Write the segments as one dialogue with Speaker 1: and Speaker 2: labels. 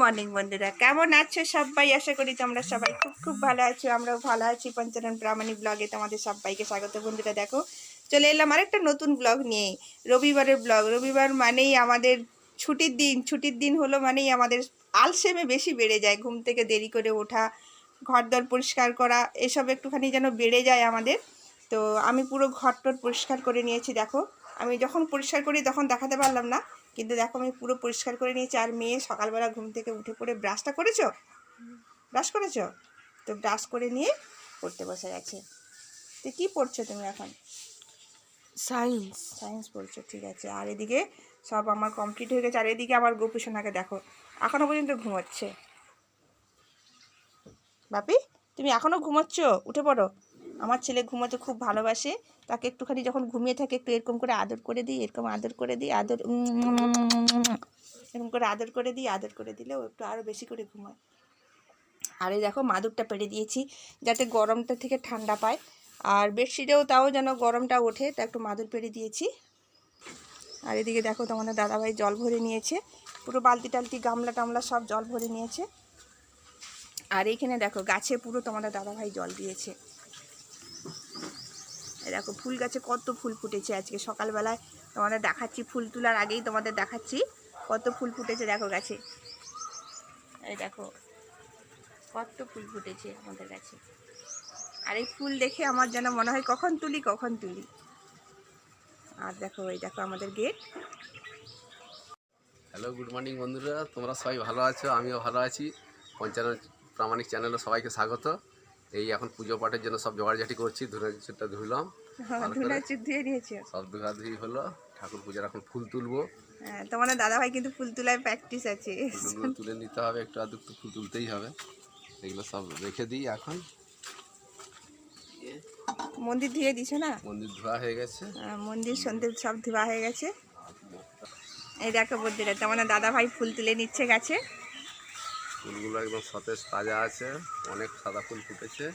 Speaker 1: Morning, বন্ধুরা। কেমন আছো সবাই? আশা করি তোমরা সবাই খুব খুব ভালো আছো। আমরাও ভালো আছি। পঞ্চানন প্রামাণী ব্লগে তোমাদের সবাইকে স্বাগত। বন্ধুরা, দেখো, চলে এলাম আরেকটা নতুন ব্লগ নিয়ে। রবিবারের ব্লগ রবিবার মানেই আমাদের ছুটির দিন। ছুটির দিন হলো মানেই আমাদের আলসেমে বেশি বেড়ে যায়। ঘুম থেকে দেরি করে ওঠা, ঘরদর পরিষ্কার করা, এসব একটুখানি যেন বেড়ে যায় আমাদের। তো আমি পুরো ঘরটর পরিষ্কার করে নিয়েছি, দেখো। আমি যখন পরিষ্কার করি তখন দেখাতে পারলাম না। কিন্তু দেখো আমি পুরো পরিষ্কার করে নিয়েছি। আর মেয়ে সকালবেলা ঘুম থেকে উঠে পড়ে ব্রাশটা করেছ? ব্রাশ করেছ? তো ব্রাশ করে নিয়ে পড়তে বসে গেছে। তো কী পড়ছো তুমি এখন?
Speaker 2: সায়েন্স
Speaker 1: সায়েন্স পড়ছো ঠিক আছে। আর এদিকে সব আমার কমপ্লিট হয়ে গেছে। আর এদিকে আমার গোপু সোনাকে দেখো এখনও পর্যন্ত ঘুমাচ্ছে। বাপি তুমি এখনও ঘুমাচ্ছ? উঠে পড়ো। আমার ছেলে ঘুমাতে খুব ভালোবাসে। তাকে একটুখানি যখন ঘুমিয়ে থাকে, একটু এরকম করে আদর করে দিই, এরকম আদর করে দিই, আদর এরকম করে আদর করে দিই, আদর করে দিলে ও একটু আরও বেশি করে ঘুমায়। আর এই দেখো মাদুরটা পেরে দিয়েছি, যাতে গরমটা থেকে ঠান্ডা পায়। আর বেডশিটেও তাও যেন গরমটা ওঠে, তা একটু মাদুর পেরে দিয়েছি। আর এদিকে দেখো তোমাদের দাদাভাই জল ভরে নিয়েছে, পুরো বালতি টালতি, গামলা টামলা সব জল ভরে নিয়েছে। আর এইখানে দেখো গাছে পুরো তোমাদের দাদাভাই জল দিয়েছে। দেখো, ফুল গাছে কত ফুল ফুটেছে আজকে সকালবেলায়। তোমাদের দেখাচ্ছি, ফুল তোলার আগেই তোমাদের দেখাচ্ছি কত ফুল ফুটেছে দেখো গাছে। এই দেখো, কত ফুল ফুটেছে আমাদের গাছে। আর এই ফুল দেখে আমার যেন মনে হয়, কখন তুলি কখন তুলি। আর দেখো, এই দেখো আমাদের গেট।
Speaker 3: হ্যালো, গুড মর্নিং বন্ধুরা, তোমরা সবাই ভালো আছো? আমিও ভালো আছি। পঞ্চান্ন প্রামাণিক চ্যানেলে সবাইকে স্বাগত। এই এখন পুজো পাঠের জন্য সব জোগাড়জাটি করছি ধুনে কিছুটা ধুইলাম ভালো করে।
Speaker 1: ধুলা চুপ দিয়ে দিয়েছে
Speaker 3: সব ধুয়াধুই হলো ঠাকুর পূজার এখন ফুল তুলবো।
Speaker 1: হ্যাঁ তোমাদের দাদাভাই কিন্তু ফুল তোলায় প্র্যাকটিস আছে।
Speaker 3: তুলে নিতে হবে একটু আধটু তো ফুল তুলতেই হবে। এগুলো সব রেখে দিই এখন।
Speaker 1: মন্দির ধুয়ে দিছে না?
Speaker 3: মন্দির ধোয়া হয়ে গেছে।
Speaker 1: আহ, মন্দির সন্ধ্যে সব ধোয়া হয়ে গেছে। এই দেখো বলতে তোমাদের দাদাভাই ফুল তুলে নিচ্ছে গাছে।
Speaker 3: ফুলগুলো একদম সতেজ তাজা আছে অনেক সাদা ফুল ফুটেছে।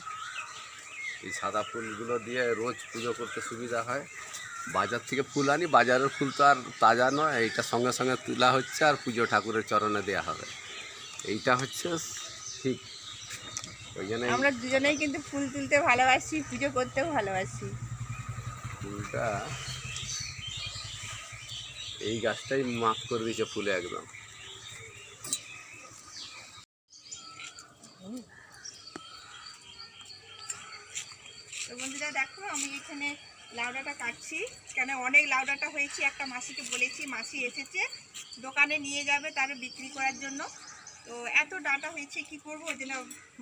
Speaker 3: এই সাদা ফুলগুলো দিয়ে রোজ পুজো করতে সুবিধা হয়। বাজার থেকে ফুল আনি বাজারের ফুল তো আর তাজা নয় এইটা সঙ্গে সঙ্গে তোলা হচ্ছে আর পুজো ঠাকুরের চরণে দেওয়া হবে। এইটা হচ্ছে ঠিক ওই জন্য
Speaker 1: আমরা দুজনেই কিন্তু ফুল তুলতে ভালোবাসি পুজো করতেও ভালোবাসি।
Speaker 3: ফুলটা এই গাছটাই মাফ করে দিয়েছে ফুলে একদম
Speaker 1: তো বন্ধুরা দেখো আমি এখানে লাউডাটা কাটছি। কেন অনেক লাউডাটা হয়েছে, একটা মাসিকে বলেছি, মাসি এসেছে, দোকানে নিয়ে যাবে তারে বিক্রি করার জন্য। তো এত ডাটা হয়েছে, কি করব? ওই জন্য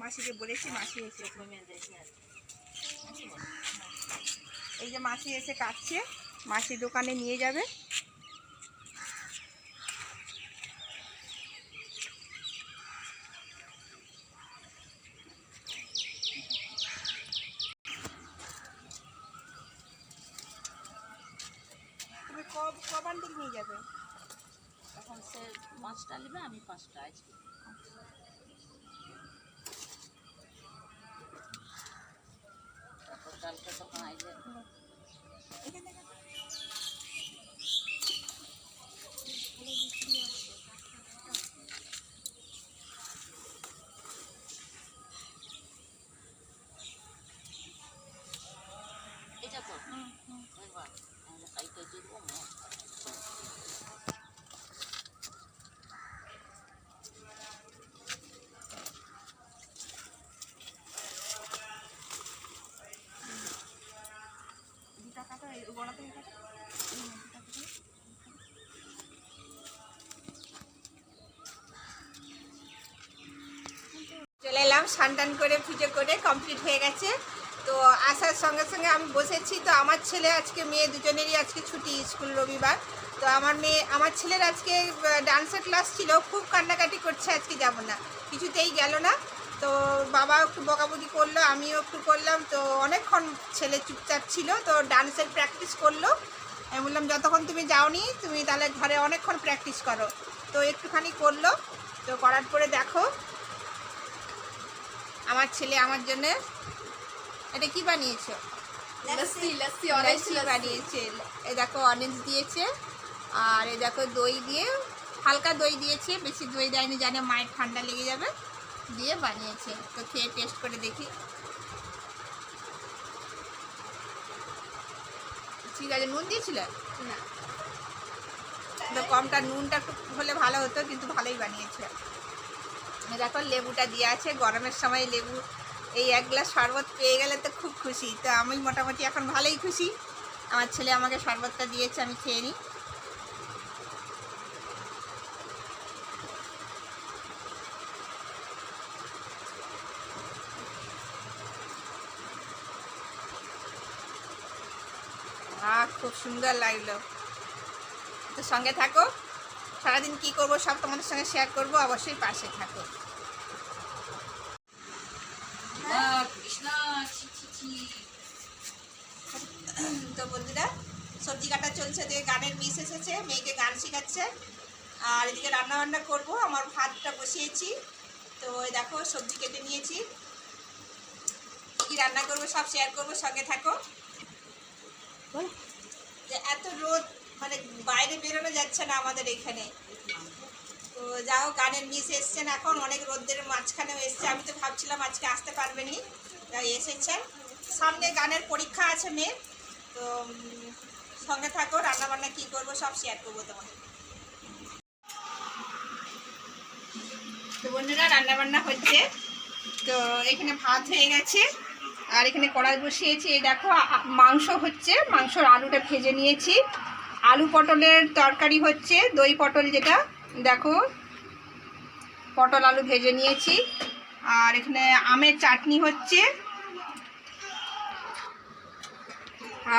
Speaker 1: মাসিকে বলেছি, মাসি এসে এই যে মাসি এসে কাটছে, মাসি দোকানে নিয়ে যাবে তুমি ক ক বান্ডিল নিয়ে যাবে
Speaker 2: এখন সে পাঁচটা নেবে আমি পাঁচটা আজকে তারপর কালকে তখন আইলে এটা তো এবার আমরা কালকে দিব
Speaker 1: দুটা কাটো এই বড় থেকে কাটো এই নে, দুটা কাটো। চলে এলাম স্নান করে পুজো করে কমপ্লিট হয়ে গেছে। তো আসার সঙ্গে সঙ্গে আমি বসেছি, তো আমার ছেলে আজকে, মেয়ে দুজনেরই আজকে ছুটি স্কুল রবিবার। তো আমার মেয়ে, আমার ছেলের আজকে ডান্সের ক্লাস ছিল, খুব কান্নাকাটি করছে, আজকে যাব না। কিছুতেই গেল না। তো বাবা একটু বকাবকি করল আমিও একটু করলাম। তো অনেকক্ষণ ছেলে চুপচাপ ছিল তো ডান্সের প্র্যাকটিস করল। আমি বললাম যতক্ষণ তুমি যাওনি তুমি তাহলে ঘরে অনেকক্ষণ প্র্যাকটিস করো। তো একটুখানি করল। তো করার পরে দেখো আমার ছেলে আমার জন্য এটা কি বানিয়েছো?
Speaker 4: লস্যি লস্যি
Speaker 1: লস্যি বানিয়েছে। এই দেখো অরেঞ্জ দিয়েছে। আর এই দেখো দই দিয়ে হালকা দই দিয়েছে বেশি দই দেয়নি জানে মায়ের ঠান্ডা লেগে যাবে। দিয়ে বানিয়েছে। তো খেয়ে টেস্ট করে দেখি। ঠিক আছে নুন দিয়েছিল?
Speaker 4: না।
Speaker 1: তো কমটা নুনটা একটু হলে ভালো হতো কিন্তু ভালোই বানিয়েছে। দেখো লেবুটা দিয়ে আছে গরমের সময় লেবু এই এক গ্লাস শরবত পেয়ে গেলে তো খুব খুশি। তো আমি মোটামুটি এখন ভালোই খুশি। আমার ছেলে আমাকে শরবতটা দিয়েছে আমি খেয়ে নিই আহ খুব সুন্দর লাগল। তো সঙ্গে থাকো। সারাদিন কি করব সব তোমাদের সঙ্গে শেয়ার করব অবশ্যই পাশে থাকো। তো বন্ধুরা সবজি কাটা চলছে যে গানের মিস এসেছে মেয়েকে গান শেখাচ্ছে। আর এদিকে রান্না বান্না করব আমার ভাতটা বসিয়েছি। তো ওই দেখো সবজি কেটে নিয়েছি। কি রান্না করব সব শেয়ার করব সঙ্গে থাকো। যে এত রোদ মানে বাইরে বেরোনো যাচ্ছে না আমাদের এখানে। তো যাও গানের মিস এসছেন এখন, অনেক রোদের মাঝখানেও এসছে। আমি তো ভাবছিলাম আজকে আসতে পারবে নি, তাই এসেছেন সামনে গানের পরীক্ষা আছে মেয়ের, তো সঙ্গে থাকো, রান্নাবান্না কী করব সব শেয়ার করব তোমাকে। তো বন্ধুরা, রান্নাবান্না হচ্ছে। তো এখানে ভাত হয়ে গেছে। আর এখানে কড়াই বসিয়েছি। এই দেখো মাংস হচ্ছে, মাংসর আলুটা ভেজে নিয়েছি। আলু পটলের তরকারি হচ্ছে, দই পটল যেটা, দেখো, পটল আলু ভেজে নিয়েছি। আর এখানে আমের চাটনি হচ্ছে।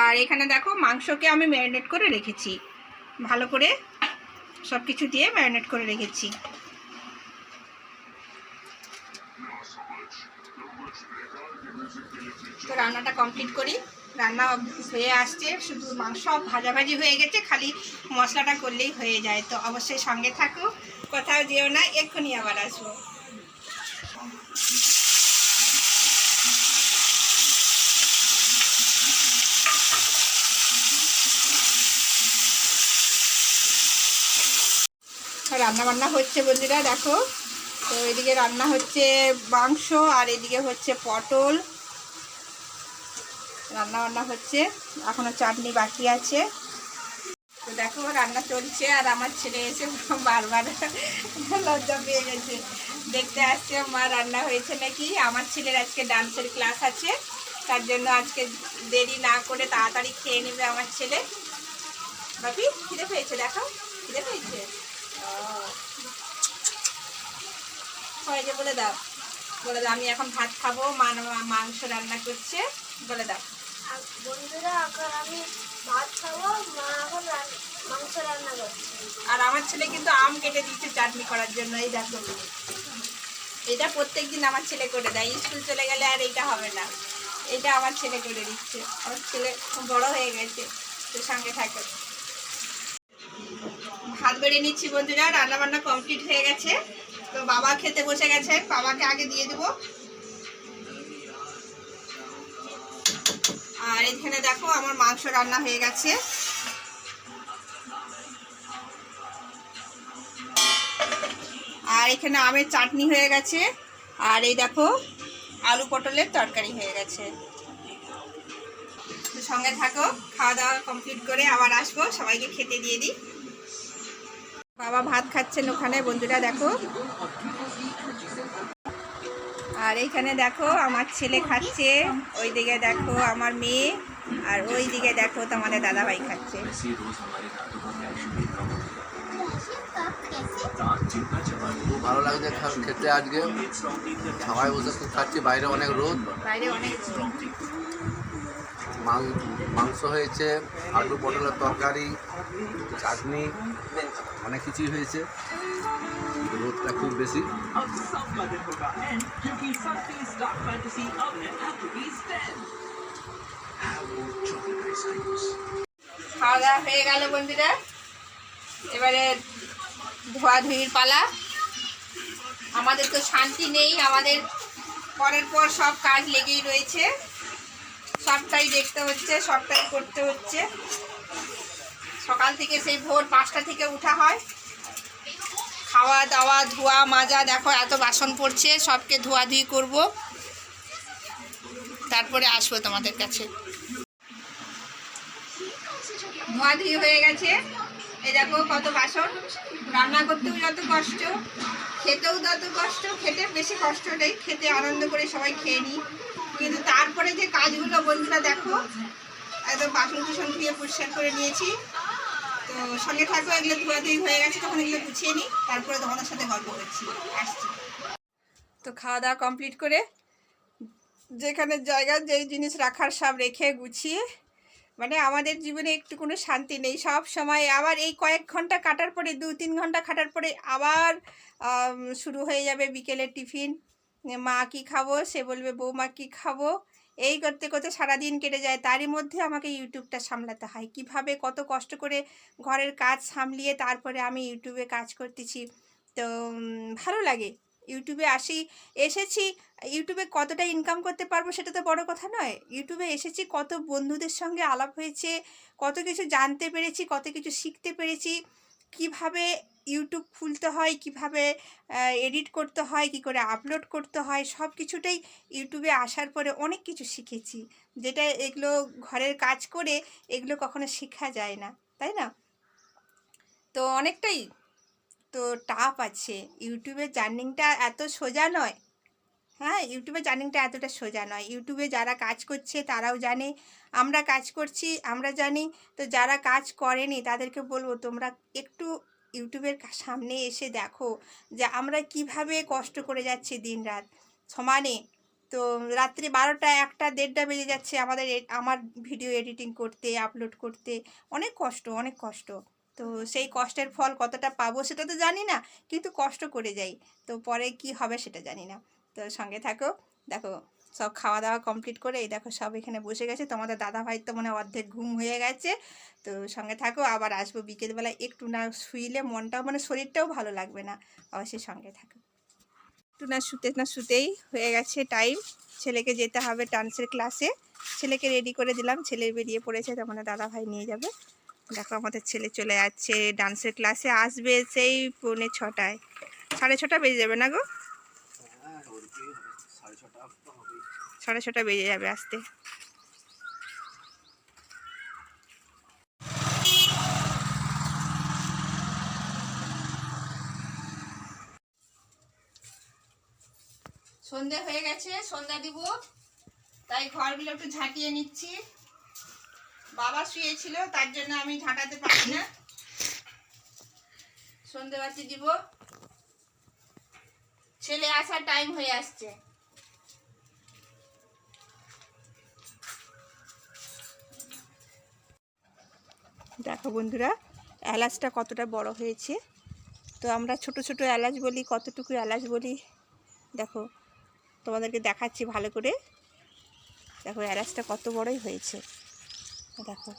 Speaker 1: আর এখানে দেখো, মাংসকে আমি ম্যারিনেট করে রেখেছি। ভালো করে সব কিছু দিয়ে ম্যারিনেট করে রেখেছি। তো রান্নাটা কমপ্লিট করি। রান্না হয়ে আসছে, শুধু মাংস ভাজাভাজি হয়ে গেছে, খালি মশলাটা করলেই হয়ে যায়। তো অবশ্যই সঙ্গে থাকো, কোথাও যেও না, এক্ষুনি আবার আসব। রান্না বান্না হচ্ছে বন্ধুরা, দেখো। তো এদিকে রান্না হচ্ছে মাংস, আর এদিকে হচ্ছে পটল। রান্না বান্না হচ্ছে। এখনও চাটনি বাকি আছে। তো দেখো, রান্না চলছে আর আমার ছেলে এসে বারবার লজ্জা পেয়ে গেছে। দেখতে আসছে, মা, রান্না হয়েছে নাকি? আমার ছেলের আজকে ডান্সের ক্লাস আছে। তার জন্য আজকে দেরি না করে তাড়াতাড়ি খেয়ে নেবে আমার ছেলে। বাপি, খিদে পেয়েছে? দেখো খিদে পেয়েছে? ও হয়েছে বলে দাও বলে দাও, আমি এখন ভাত খাব মা, মাংস রান্না করছে। বলে দাও।
Speaker 4: বন্ধুরা এখন আমি ভাত খাব, মা মাংস রান্না করছে।
Speaker 1: আর আমার ছেলে কিন্তু আম কেটে দিচ্ছে চাটনি করার জন্য, এই দেখো। এটা প্রত্যেক দিন আমার ছেলে করে দেয়, স্কুল চলে গেলে আর এইটা হবে না। এটা আমার ছেলে করে দিচ্ছে। আমার ছেলে বড় হয়ে গেছে, তো সঙ্গে থাকে। ভাত বেড়ে নিচ্ছি বন্ধুরা রান্না বান্না কমপ্লিট হয়ে গেছে। তো বাবা খেতে বসে গেছে, বাবাকে আগে দিয়ে দেবো। এখানে দেখো আমার মাংস রান্না হয়ে গেছে। আর এখানে আমের চাটনি হয়ে গেছে। আর এই দেখো আলু পটলের তরকারি হয়ে গেছে। সঙ্গে থাকো, খাওয়া দাওয়া কমপ্লিট করে আবার আসব, সবাইকে খেতে দিয়ে দিই। বাবা ভাত খাচ্ছেন ওখানে, বন্ধুরা দেখো। আর এইখানে দেখো আমার ছেলে খাচ্ছে ওই দিকে দেখো আমার মেয়ে আর ওই দিকে দেখো তোমাদের দাদাভাই খাচ্ছে।
Speaker 3: খুব ভালো লাগছে খেতে আজকে। সবাই বসে খুব খাচ্ছি বাইরে অনেক রোদ।
Speaker 1: বাইরে অনেক
Speaker 3: মাংস হয়েছে আলু পটলের তরকারি চাটনি অনেক কিছুই হয়েছে। রোদটা খুব বেশি।
Speaker 1: খাওয়া দাওয়া হয়ে গেল বন্ধুরা। এবারে ধোয়াধুয়ির পালা। আমাদের তো শান্তি নেই আমাদের পরের পর সব কাজ লেগেই রয়েছে। সবটাই দেখতে হচ্ছে সবটাই করতে হচ্ছে। সকাল থেকে সেই ভোর পাঁচটা থেকে উঠা হয়। খাওয়া দাওয়া ধোয়া, মাজা, দেখো এত বাসন পড়ছে, সবকে ধোয়াধুয়ি করব। তারপরে আসব তোমাদের কাছে। ধোয়াধুয়ি হয়ে গেছে। এ দেখো কত বাসন। রান্না করতেও যত কষ্ট, খেতেও তত কষ্ট, খেতে বেশি কষ্ট নেই, খেতে আনন্দ করে সবাই খেয়ে নিই। কিন্তু তারপরে যে কাজগুলো বন্ধুরা দেখো একদম বাসন কুসন ধুয়ে পরিষ্কার করে নিয়েছি। তো সঙ্গে থাকো, এগুলো ধোয়াধুয়ি হয়ে গেছে, তখন এগুলো গুছিয়ে নিই, তারপরে তোমাদের সাথে গল্প করছি, আসছি। তো খাওয়া দাওয়া কমপ্লিট করে যেখানে জায়গা, যেই জিনিস রাখার সব রেখে গুছিয়ে মানে আমাদের জীবনে একটু কোনো শান্তি নেই, সব সময় আবার এই কয়েক ঘণ্টা কাটার পরে, দু তিন ঘণ্টা কাটার পরে আবার শুরু হয়ে যাবে বিকেলের টিফিন, মা কি খাব, সে বলবে বৌমা কি খাব এই করতে করতে সারাদিন কেটে যায়। তারই মধ্যে আমাকে ইউটিউবটা সামলাতে হয়। কীভাবে কত কষ্ট করে ঘরের কাজ সামলিয়ে তারপরে আমি ইউটিউবে কাজ করতেছি। তো ভালো লাগে। ইউটিউবে আসি, এসেছি। ইউটিউবে কতটা ইনকাম করতে পারব সেটা তো বড় কথা নয়। ইউটিউবে এসেছি, কত বন্ধুদের সঙ্গে আলাপ হয়েছে, কত কিছু জানতে পেরেছি, কত কিছু শিখতে পেরেছি। কীভাবে ইউটিউব খুলতে হয়, কীভাবে এডিট করতে হয়, কি করে আপলোড করতে হয় সব কিছুটাই ইউটিউবে আসার পরে অনেক কিছু শিখেছি। যেটা এগুলো ঘরের কাজ করে এগুলো কখনো শেখা যায় না, তাই না? তো অনেকটাই, তো টাফ আছে। ইউটিউবের জার্নিংটা এত সোজা নয়। হ্যাঁ ইউটিউবের জার্নিংটা এতটা সোজা নয়। ইউটিউবে যারা কাজ করছে তারাও জানে, আমরা কাজ করছি, আমরা জানি। তো যারা কাজ করেনি তাদেরকে বলব তোমরা একটু ইউটিউবের সামনে এসে দেখো যে আমরা কীভাবে কষ্ট করে যাচ্ছি দিন রাত সমানে তো রাত্রি বারোটা, একটা, দেড়টা বেজে যাচ্ছে আমাদের আমার ভিডিও এডিটিং করতে, আপলোড করতে। অনেক কষ্ট অনেক কষ্ট। তো সেই কষ্টের ফল কতটা পাবো সেটা তো জানি না, কিন্তু কষ্ট করে যাই। তো পরে কি হবে সেটা জানি না। তো সঙ্গে থাকো, দেখো। সব খাওয়া দাওয়া কমপ্লিট করে এই দেখো সব এখানে বসে গেছে। তোমাদের দাদা ভাই তো মানে অর্ধেক ঘুম হয়ে গেছে। তো সঙ্গে থাকো, আবার আসব বিকেলবেলা। একটু না শুইলে মনটাও মানে শরীরটাও ভালো লাগবে না। অবশ্যই সঙ্গে থাকো। একটু না শুতে, না শুতেই হয়ে গেছে টাইম ছেলেকে যেতে হবে ডান্সের ক্লাসে ছেলেকে রেডি করে দিলাম। ছেলে বেরিয়ে পড়েছে তোমাদের দাদা ভাই নিয়ে যাবে। দেখো আমাদের ছেলে চলে যাচ্ছে ডান্সের ক্লাসে আসবে সেই পৌনে ছটায়। সাড়ে ছটা বেজে যাবে না গো? সাড়ে ছটা বেজে যাবে আসতে। সন্ধে হয়ে গেছে, সন্ধ্যা দিব। তাই ঘরগুলো একটু ঝাঁটিয়ে নিচ্ছি। বাবা শুয়েছিল, তার জন্য আমি ঝাঁটাতে পারি না। সন্ধেবাতি দিব। ছেলে আসার টাইম হয়ে আসছে। দেখো বন্ধুরা, এলাচটা কতটা বড় হয়েছে। তো আমরা ছোট ছোট এলাচ বলি, কতটুকু এলাচ বলি, দেখো, তোমাদেরকে দেখাচ্ছি ভালো করে। দেখো, এলাচটা কত বড়ই হয়েছে। দেখো,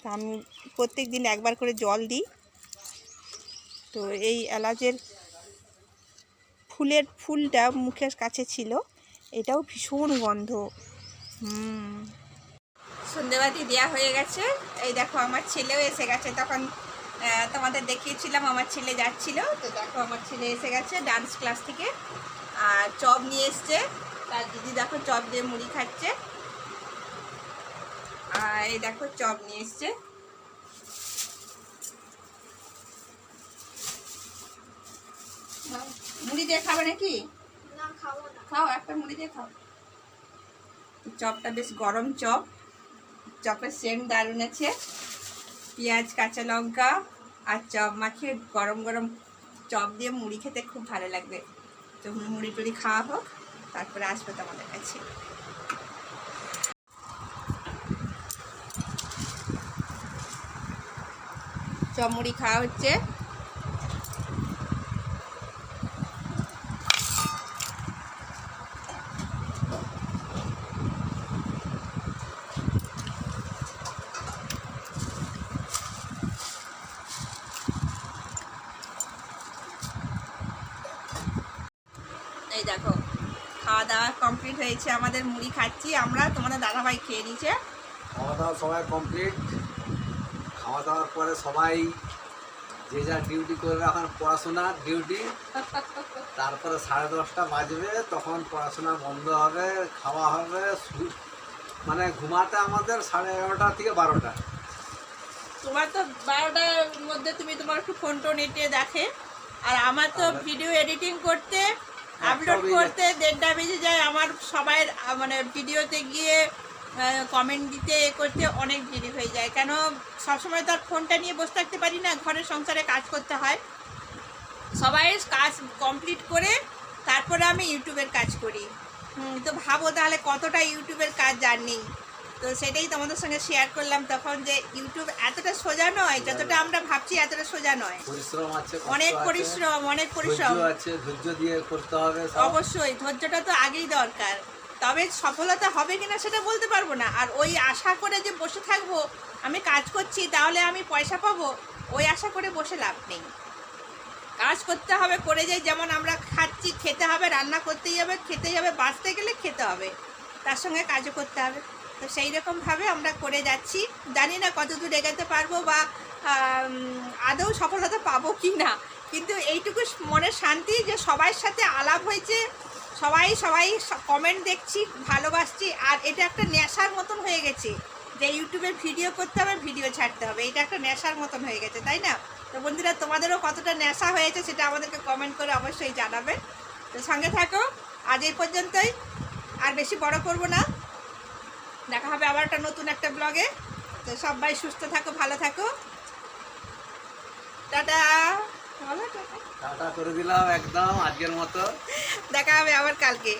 Speaker 1: তা আমি প্রত্যেক দিন একবার করে জল দিই। তো এই এলাচের ফুলের, ফুলটা মুখের কাছে ছিল, এটাও ভীষণ গন্ধ। হুম। সন্ধেবাতি দেওয়া হয়ে গেছে। এই দেখো আমার ছেলেও এসে গেছে। তখন তোমাদের দেখিয়েছিলাম আমার ছেলে যাচ্ছিল। তো দেখো আমার ছেলে এসে গেছে ডান্স ক্লাস থেকে। আর চপ নিয়ে এসছে। তার দিদি দেখো চপ দিয়ে মুড়ি খাচ্ছে। আর এই দেখো চপ নিয়ে এসছে। মুড়ি দিয়ে খাবে নাকি?
Speaker 4: না খাব না।
Speaker 1: খাও একটা মুড়ি দিয়ে খাও। চপটা বেশ গরম চপ। চপের সেম দারুণ আছে। পেঁয়াজ, কাঁচা লঙ্কা আর চপ মাখিয়ে গরম গরম চপ দিয়ে মুড়ি খেতে খুব ভালো লাগবে। তো মুড়ি টুড়ি খাওয়া হোক, তারপরে আসবে তোমাদের কাছে। চপ মুড়ি খাওয়া হচ্ছে। এই দেখো খাওয়া দাওয়া কমপ্লিট হয়েছে আমাদের মুড়ি খাচ্ছি আমরা তোমাদের দাদাভাই খেয়ে নিয়েছে।
Speaker 5: খাওয়া দাওয়া সবাই কমপ্লিট খাওয়া দাওয়ার পরে সবাই
Speaker 3: যে যা ডিউটি করবে এখন পড়াশোনা ডিউটি তারপরে সাড়ে দশটা বাজবে তখন পড়াশোনা বন্ধ হবে খাওয়া হবে মানে ঘুমাতে আমাদের সাড়ে এগারোটা থেকে বারোটা।
Speaker 1: তোমার তো বারোটার মধ্যে তুমি তোমার একটু ফোন টোন এটে দেখে আর আমার তো ভিডিও এডিটিং করতে আপলোড করতে দেড়টা বেজে যায়। আমার সবাই মানে ভিডিওতে গিয়ে কমেন্ট দিতে এ করতে অনেক দেরি হয়ে যায়। কেন সবসময় তো আর ফোনটা নিয়ে বসে থাকতে পারি না ঘরের সংসারে কাজ করতে হয়। সবাই কাজ কমপ্লিট করে তারপরে আমি ইউটিউবের কাজ করি। তো ভাবো তাহলে কতটা ইউটিউবের কাজ জানি তো সেটাই তোমাদের সঙ্গে শেয়ার করলাম তখন যে ইউটিউব এতটা সোজা নয় যতটা আমরা ভাবছি এতটা সোজা নয়।
Speaker 3: পরিশ্রম আছে
Speaker 1: অনেক পরিশ্রম অনেক পরিশ্রম।
Speaker 3: আছে ধৈর্য দিয়ে করতে হবে
Speaker 1: অবশ্যই ধৈর্যটা তো আগেই দরকার। তবে সফলতা হবে কিনা সেটা বলতে পারব না। আর ওই আশা করে যে বসে থাকব আমি কাজ করছি তাহলে আমি পয়সা পাবো ওই আশা করে বসে লাভ নেই। কাজ করতে হবে করে যাই যেমন আমরা খাচ্ছি খেতে হবে রান্না করতেই হবে খেতেই হবে বাঁচতে গেলে খেতে হবে। তার সঙ্গে কাজও করতে হবে। তো সেই রকমভাবে আমরা করে যাচ্ছি। জানি না কত দূর এগাতে পারব বা আদৌ সফলতা পাবো কি না কিন্তু এইটুকু মনের শান্তি যে সবার সাথে আলাপ হয়েছে, সবাই সবাই কমেন্ট দেখছি, ভালোবাসছি, আর এটা একটা নেশার মতন হয়ে গেছে। যে ইউটিউবে ভিডিও করতে হবে ভিডিও ছাড়তে হবে। এটা একটা নেশার মতন হয়ে গেছে, তাই না? তো বন্ধুরা, তোমাদেরও কতটা নেশা হয়েছে সেটা আমাদেরকে কমেন্ট করে অবশ্যই জানাবে তো সঙ্গে থাকো, আজ এই পর্যন্তই। আর বেশি বড় করব না। দেখা হবে আবার একটা নতুন একটা ব্লগে। তো সবাই সুস্থ থাকো ভালো থাকো। টাটা।
Speaker 3: টাটা করে দিলাম একদম আজকের মতো।
Speaker 1: দেখা হবে আবার কালকে।